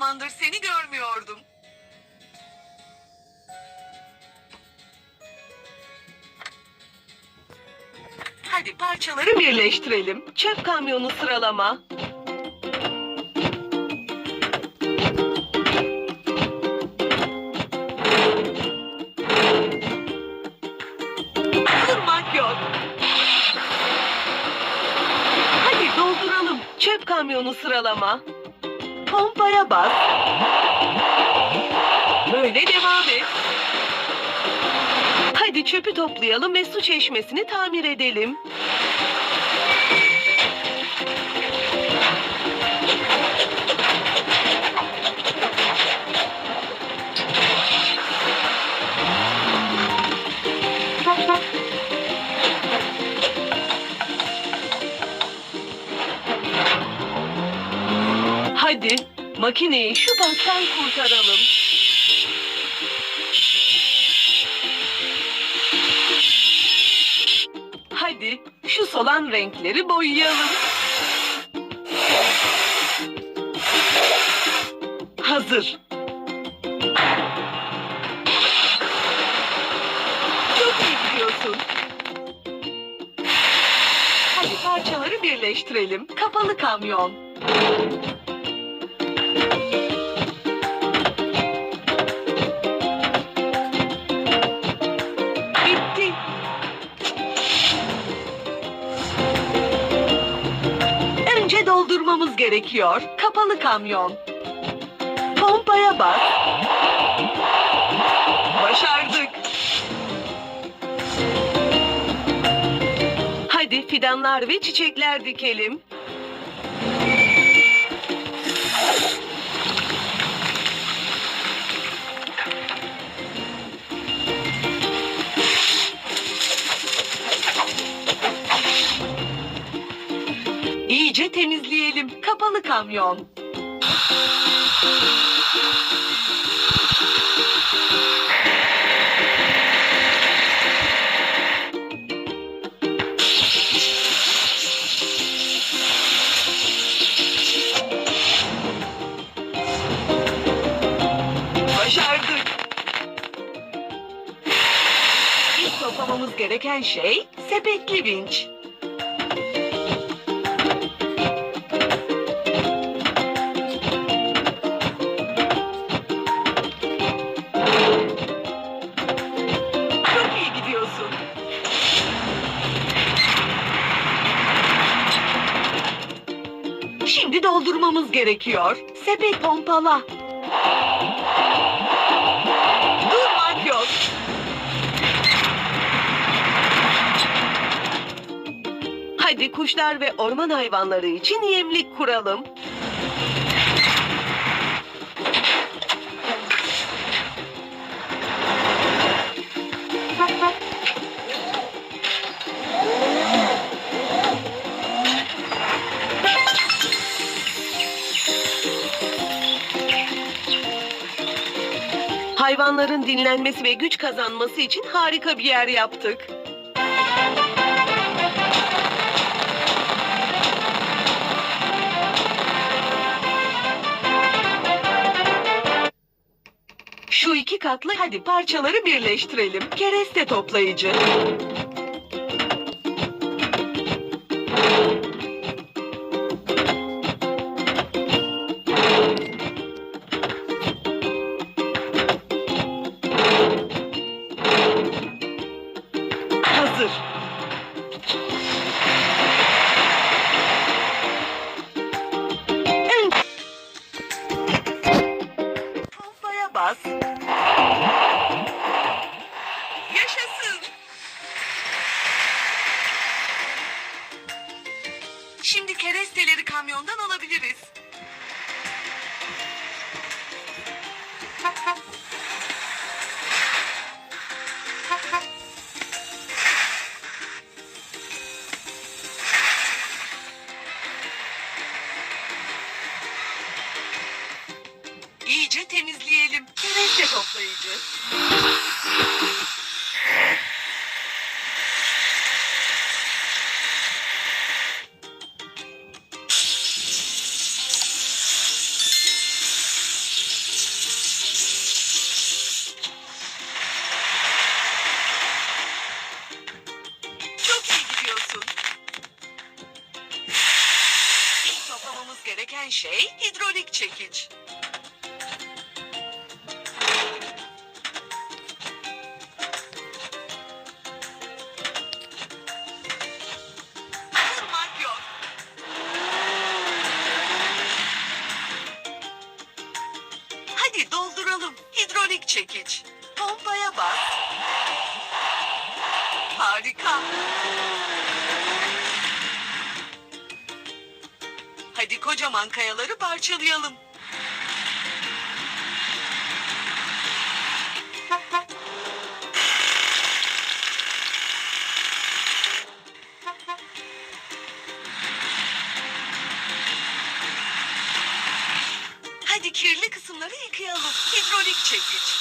zamandır seni görmüyordum. Hadi parçaları birleştirelim. Çöp kamyonu sıralama. Durmak yok. Hadi dolduralım. Çöp kamyonu sıralama. Pompaya bas. Böyle devam et. Hadi çöpü toplayalım ve su çeşmesini tamir edelim. Hadi makineyi şu pastan kurtaralım. Hadi şu solan renkleri boyayalım. Hazır. Çok iyi gidiyorsun. Hadi parçaları birleştirelim. Kapalı kamyon. Gerekiyor. Kapalı kamyon. Pompaya bas. Başardık. Hadi fidanlar ve çiçekler dikelim. İyice temizleyelim. Kapalı kamyon. Başardık. İlk toplamamız gereken şey sepetli vinç. Gerekiyor. Sepet pompala. Durmak yok. Hadi kuşlar ve orman hayvanları için yemlik kuralım. Hayvanların dinlenmesi ve güç kazanması için harika bir yer yaptık. Şu iki katlı hadi parçaları birleştirelim. Kereste toplayıcı. Şimdi keresteleri kamyondan alabiliriz. İyice temizleyelim. Kereste toplayıcı. gereken şey hidrolik çekiç. Hadi dolduralım. Hidrolik çekiç. Pompaya bas. Harika. Kocaman kayaları parçalayalım. Hadi kirli kısımları yıkayalım. Hidrolik çekiç.